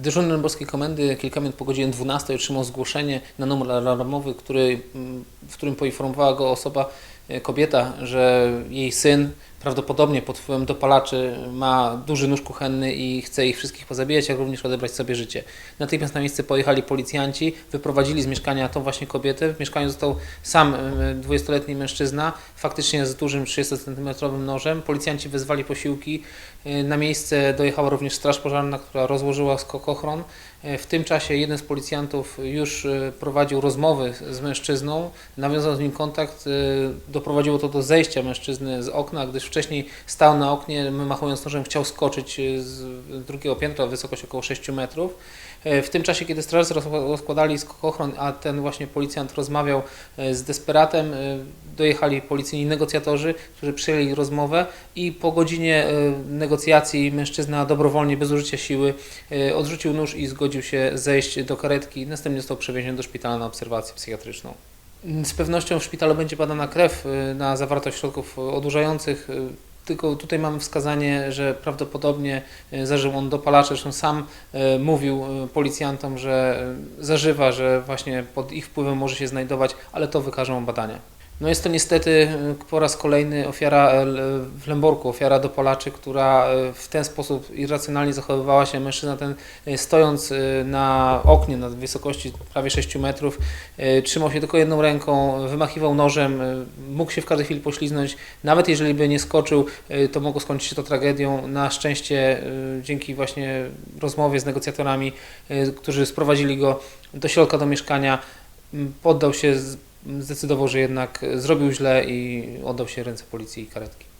Dyżurny Dębowskiej Komendy kilka minut po godzinie 12 otrzymał zgłoszenie na numer alarmowy, który, mm, w którym poinformowała go osoba, kobieta, że jej syn prawdopodobnie pod wpływem dopalaczy ma duży nóż kuchenny i chce ich wszystkich pozabijać, jak również odebrać sobie życie. Natychmiast na miejsce pojechali policjanci, wyprowadzili z mieszkania tą właśnie kobietę. W mieszkaniu został sam e, 20-letni mężczyzna, faktycznie z dużym 30-centymetrowym nożem. Policjanci wezwali posiłki. E, Na miejsce dojechała również straż pożarna, która rozłożyła skokochron. W tym czasie jeden z policjantów już prowadził rozmowy z mężczyzną, nawiązał z nim kontakt, doprowadziło to do zejścia mężczyzny z okna, gdyż wcześniej stał na oknie, machując nożem, chciał skoczyć e, z drugiego piętra, wysokość około 6 metrów. E, W tym czasie, kiedy strażacy roz- rozkładali skokochron, a ten właśnie policjant rozmawiał e, z desperatem, dojechali policyjni negocjatorzy, którzy przyjęli rozmowę i po godzinie negocjacji mężczyzna dobrowolnie, bez użycia siły, odrzucił nóż i zgodził się zejść do karetki. Następnie został przewieziony do szpitala na obserwację psychiatryczną. Z pewnością w szpitalu będzie badana krew y, na zawartość środków odurzających. y, Tylko tutaj mamy wskazanie, że prawdopodobnie y, zażył on dopalacze. Zresztą sam mówił policjantom, że zażywa, że właśnie pod ich wpływem może się znajdować, ale to wykażą badania. No jest to niestety y, po raz kolejny ofiara l- w Lęborku, ofiara dopalaczy, która y, w ten sposób irracjonalnie zachowywała się. Mężczyzna ten y, stojąc y, na oknie na wysokości prawie 6 metrów, y, trzymał się tylko jedną ręką, wymachiwał nożem, y, mógł się w każdej chwili pośliznąć. Nawet jeżeli by nie skoczył, y, to mogło skończyć się to tragedią. Na szczęście y, dzięki właśnie rozmowie z negocjatorami, y, którzy sprowadzili go do środka do mieszkania, poddał się, zdecydował, że jednak zrobił źle i oddał się ręce policji i karetki.